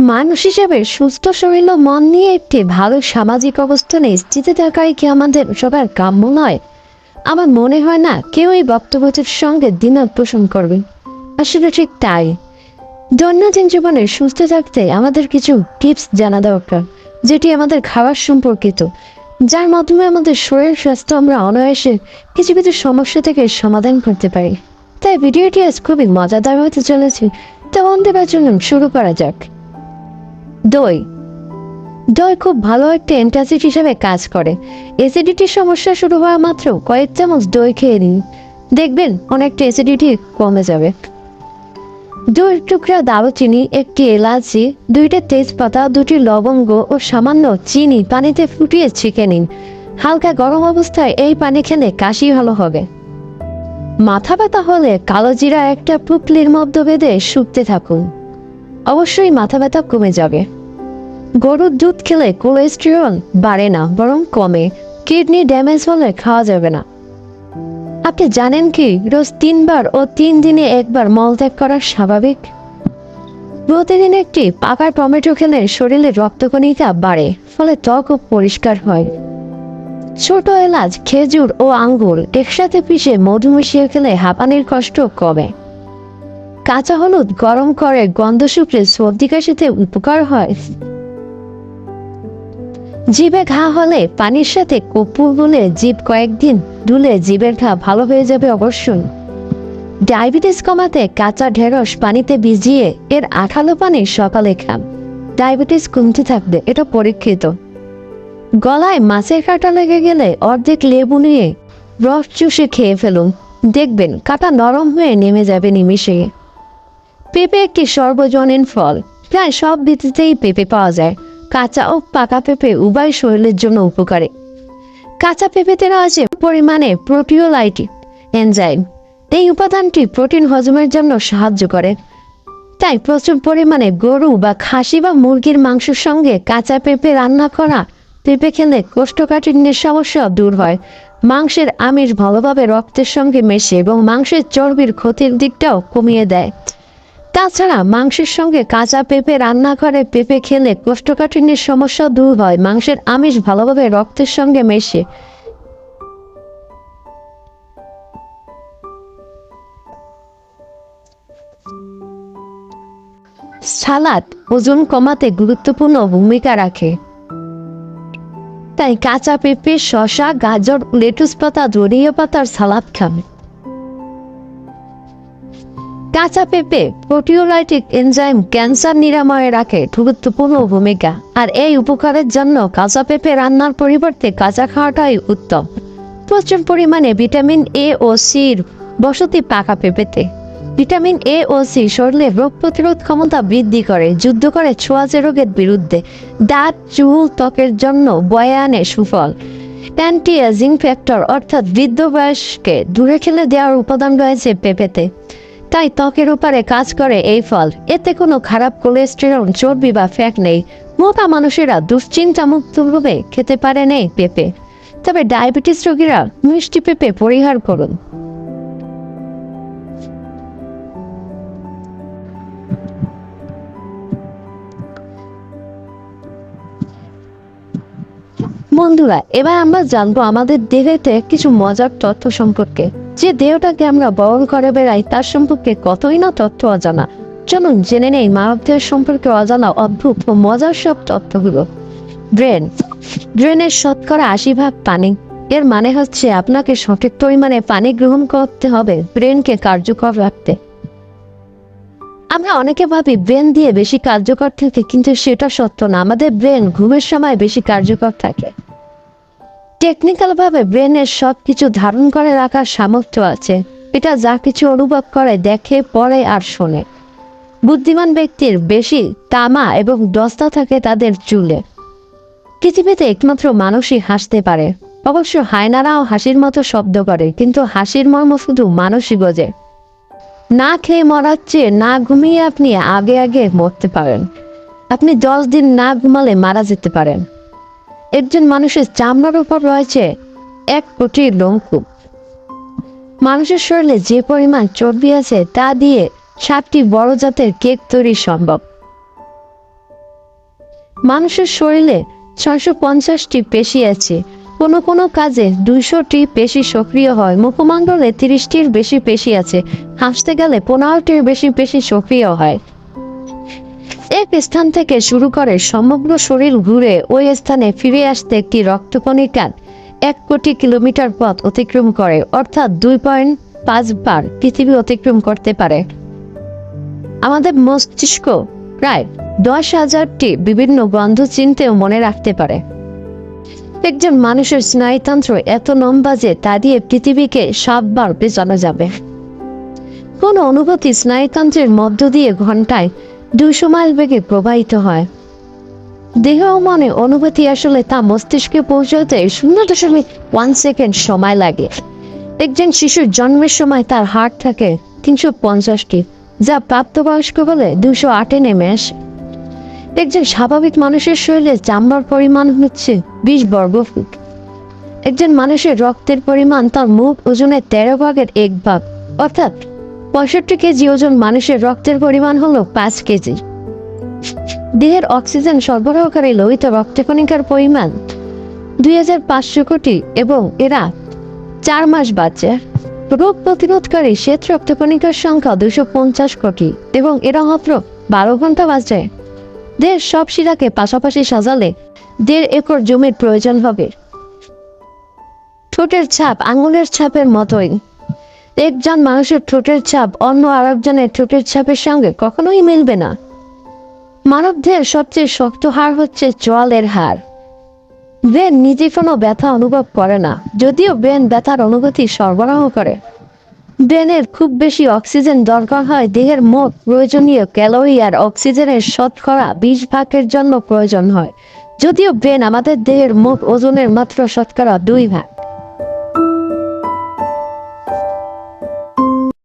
মানুষ হিসেবে সুস্থ শরীর ও মন নিয়ে একটি ভালো সামাজিক অবস্থানে স্থিতি থাকাই কি আমাদের সবার কাম্য নয়? আমার মনে হয় না কেউ এই বক্তব্যটির সঙ্গে দ্বিমত পোষণ করবে। আসলে ঠিক তাই। দৈনন্দিন জীবনে সুস্থ থাকতে আমাদের কিছু টিপস জানা দরকার, যেটি আমাদের খাবার সম্পর্কিত, যার মাধ্যমে আমাদের শরীর স্বাস্থ্য আমরা অনায়াসে কিছু কিছু সমস্যা থেকে সমাধান করতে পারি। তাই ভিডিওটি আজ খুবই মজাদার হতে চলেছে তেমন দেবার জন্য শুরু করা যাক। দই। দই খুব ভালো একটা অ্যান্টাসিড হিসেবে কাজ করে। অ্যাসিডিটির সমস্যা শুরু হওয়া মাত্র কয়েক চামচ দই খেয়ে নিন। দেখবেন অনেকটা অ্যাসিডিটি কমে যাবে। দুই টুকরা দারুচিনি, একটি এলাচি, দুইটা তেজপাতা, দুটি লবঙ্গ ও সামান্য চিনি পানিতে ফুটিয়ে ছেঁকে নিন। হালকা গরম অবস্থায় এই পানি খেলে কাশি ভালো হবে। মাথা ব্যথা হলে কালো জিরা একটা পুকলির মধ্য বেঁধে শুকতে থাকুন। অবশ্যই মাথা ব্যথা কমে যাবে। গরুর দুধ খেলে কোলেস্টেরল বাড়ে না, বরং কমে। কিডনি ড্যামেজ হলে খাওয়া যাবে না। আপনি জানেন কি, রোজ তিনবার ও তিন দিনে একবার মলত্যাগ করা স্বাভাবিক? প্রতিদিন একটি পাকা টমেটো খেলে শরীরে রক্তকণিকা বাড়ে, ফলে ত্বকও পরিষ্কার হয়। ছোট এলাচ, খেজুর ও আঙ্গুর একসাথে পিষে মধু মিশিয়ে খেলে হাঁপানির কষ্ট কমে। কাঁচা হলুদ গরম করে গন্ধ শুকলে সর্দি কাশিতে উপকার হয়। জিভে ঘা হলে পানির সাথে কপুর গুলে জিভ কয়েকদিন ধুলে জিভের ঘা ভালো হয়ে যাবে অবশ্যই। ডায়াবেটিস কমাতে কাঁচা ঢেঁড়স পানিতে ভিজিয়ে এর আঠালো পানি সকালে খান। ডায়াবেটিস কমতে থাকবে এটা পরীক্ষিত। গলায় মাছের কাঁটা লেগে গেলে অর্ধেক লেবু নিয়ে রস চুষে খেয়ে ফেলুন। দেখবেন কাঁটা নরম হয়ে নেমে যাবে নিমিশে পেঁপে একটি সর্বজনীন ফল। প্রায় সব ঋতুতেই পেঁপে পাওয়া যায়। কাঁচা ও পাকা পেঁপে উভয় শরীরের জন্য উপকারী। কাঁচা পেঁপেতে রয়েছে পরিমাণে প্রোটিওলাইটি এনজাইম। এই উপাদানটি প্রোটিন হজমের জন্য সাহায্য করে। তাই প্রচুর পরিমাণে গরু বা খাসি বা মুরগির মাংসের সঙ্গে কাঁচা পেঁপে রান্না করা, পেঁপে খেলে কোষ্ঠকাঠিন্যের সমস্যা দূর হয়। মাংসের আমিষ ভালোভাবে রক্তের সঙ্গে মেশে এবং মাংসের চর্বির ক্ষতির দিকটাও কমিয়ে দেয়। তাছাড়া মাংসের সঙ্গে কাঁচা পেঁপে রান্না করে পেঁপে খেলে কোষ্ঠকাঠিন্যের সমস্যা দূর হয়। মাংসের আমিষ ভালোভাবে রক্তের সঙ্গে মেশে। সালাদ ওজন কমাতে গুরুত্বপূর্ণ ভূমিকা রাখে। তাই কাঁচা পেঁপে শশা গাজর, লেটুস পাতা, ধনিয়া পাতার সালাদ খান কাঁচা পেঁপে, প্রোটিওলাইটিক এনজাইম, ক্যান্সার নিরাময়ে রাখে গুরুত্বপূর্ণ ভূমিকা। আর এই উপকারের জন্য কাঁচা পেঁপে রান্নার পরিবর্তে কাঁচা খাওয়াটাই উত্তম। প্রচুর পরিমাণে ভিটামিন এ ও সির বসতি পাকা পেঁপেতে। ভিটামিন এ ও সি শরীরে রোগ প্রতিরোধ ক্ষমতা বৃদ্ধি করে, যুদ্ধ করে ছোঁয়াচে রোগের বিরুদ্ধে। দাঁত, চুল, ত্বকের জন্য বয়ে আনে সুফল। অ্যান্টি এজিং ফ্যাক্টর অর্থাৎ বৃদ্ধ বয়সকে দূরে খেলে দেওয়ার উপাদান রয়েছে পেঁপেতে। তাই ত্বকের উপরে কাজ করে এই ফল। এতে কোনো খারাপ কোলেস্টেরল চর্বি বা ফ্যাট নেই। মোটা মানুষেরা দুশ্চিন্তা মুক্তভাবে খেতে পারে নেই পেঁপে। তবে ডায়াবেটিস রোগীরা মিষ্টি পেঁপে পরিহার করুন। বন্ধুরা, এবার আমরা জানব আমাদের দেহেতে কিছু মজার তথ্য সম্পর্কে। যে দেহটাকে আমরা বরণ করে বেড়াই তার সম্পর্কে কতই না তথ্য অজানা। চলুন জেনে নেই মানব দেহের সম্পর্কে অজানা, অদ্ভুত ও মজার সব তথ্যগুলো। ব্রেন। ব্রেনের শতকরা আশি ভাগ পানি। এর মানে হচ্ছে আপনাকে সঠিক পরিমাণে পানি গ্রহণ করতে হবে ব্রেনকে কার্যকর রাখতে। আমরা অনেকে ভাবি ব্রেন দিয়ে বেশি কার্যকর থাকে, কিন্তু সেটা সত্য না। আমাদের ব্রেন ঘুমের সময় বেশি কার্যকর থাকে। টেকনিক্যাল ভাবে ব্রেনের সব কিছু ধারণ করে রাখার সামর্থ্য আছে। এটা যা কিছু অনুভব করে, দেখে, পড়ে আর শোনে। বুদ্ধিমান ব্যক্তির বেশি তামা এবং দস্তা থাকে তাদের চুলে। পৃথিবীতে একমাত্র মানুষই হাসতে পারে। অবশ্য হায়নারাও হাসির মতো শব্দ করে, কিন্তু হাসির মর্ম শুধু মানুষই বোঝে। না খেয়ে মরার চেয়ে না ঘুমিয়ে আপনি আগে আগে মরতে পারেন। আপনি দশ দিন না ঘুমালে মারা যেতে পারেন। একজন মানুষের চামড়ার উপর রয়েছে এক কোটি লোমকূপ মানুষের শরীরে যে পরিমাণ চর্বি আছে তা দিয়ে সাতটি বড় জাতের কেক তৈরি সম্ভব। মানুষের শরীরে ছয়শো পঞ্চাশটি পেশি আছে। কোনো কোনো কাজে দুইশোটি পেশি সক্রিয় হয়। মুখমণ্ডলে তিরিশটির বেশি পেশি আছে। হাসতে গেলে পনেরোটির বেশি পেশি সক্রিয় হয়। এক স্থান থেকে শুরু করে সমগ্র শরীর ঘুরে ওই স্থানে ফিরে আসতে একটি রক্তকণিকা এক কোটি কিলোমিটার পথ অতিক্রম করে, অর্থাৎ দুই পয়েন্ট পাঁচ বার পৃথিবী অতিক্রম করতে পারে। আমাদের মস্তিষ্ক প্রায় দশ হাজারটি বিভিন্ন গন্ধ চিনতেও মনে রাখতে পারে। একজন মানুষের স্নায়ুতন্ত্র এত লম্বা যে তা দিয়ে পৃথিবীকে সাতবার পেঁচানো যাবে। কোন অনুভূতি স্নায়ুতন্ত্রের মধ্য দিয়ে ঘন্টায় দুশো মাইল বেগে প্রবাহিত হয়। দেহ মনে অনুভূতি আসলে তা মস্তিষ্কে পৌঁছাতে শূন্য দশমিক ওয়ান সেকেন্ড সময় লাগে। একজন শিশুর জন্মের সময় তার হার্ট থাকে তিনশো পঞ্চাশটি, যা প্রাপ্তবয়স্ক বলে দুশো আটে নেমে আসে। একজন স্বাভাবিক মানুষের শরীরে চামড়ার পরিমাণ হচ্ছে বিশ বর্গফুট একজন মানুষের রক্তের পরিমাণ তার মুখ ওজনের তেরো ভাগের এক ভাগ, অর্থাৎ পঁয়ষট্টি কেজি ওজন মানুষের রক্তের পরিমাণ হলো পাঁচ কেজি। দেহের অক্সিজেন সরবরাহকারী লোহিত রক্তকণিকার পরিমাণ দুই হাজার পাঁচশো কোটি এবং এরা চার মাস বাঁচে। রোগ প্রতিরোধকারী শ্বেত রক্তকণিকার সংখ্যা দুশো পঞ্চাশ কোটি এবং এরা মাত্র বারো ঘণ্টা বাঁচে। দেড় সব শিরাকে পাশাপাশি সাজালে দেড় একর জমির প্রয়োজন হবে। ঠোঁটের ছাপ আঙুলের ছাপের মতোই। একজন মানুষের ঠোঁটের ছাপ অন্য আরেকজনের ঠোঁটের ছাপের সঙ্গে কখনোই মিলবে না। মানবদের সবচেয়ে শক্ত হার হচ্ছে চোয়ালের হার ব্রেন নিজে কোনো ব্যথা অনুভব করে না, যদিও ব্রেন ব্যথার অনুভূতি সরবরাহ করে। ব্রেনের খুব বেশি অক্সিজেন দরকার হয় দেহের মোট প্রয়োজনীয় ক্যালোরি আর অক্সিজেনের শতকরা বিশ ভাগের জন্য প্রয়োজন হয়, যদিও ব্রেন আমাদের দেহের মোট ওজনের মাত্র শতকরা দুই ভাগ।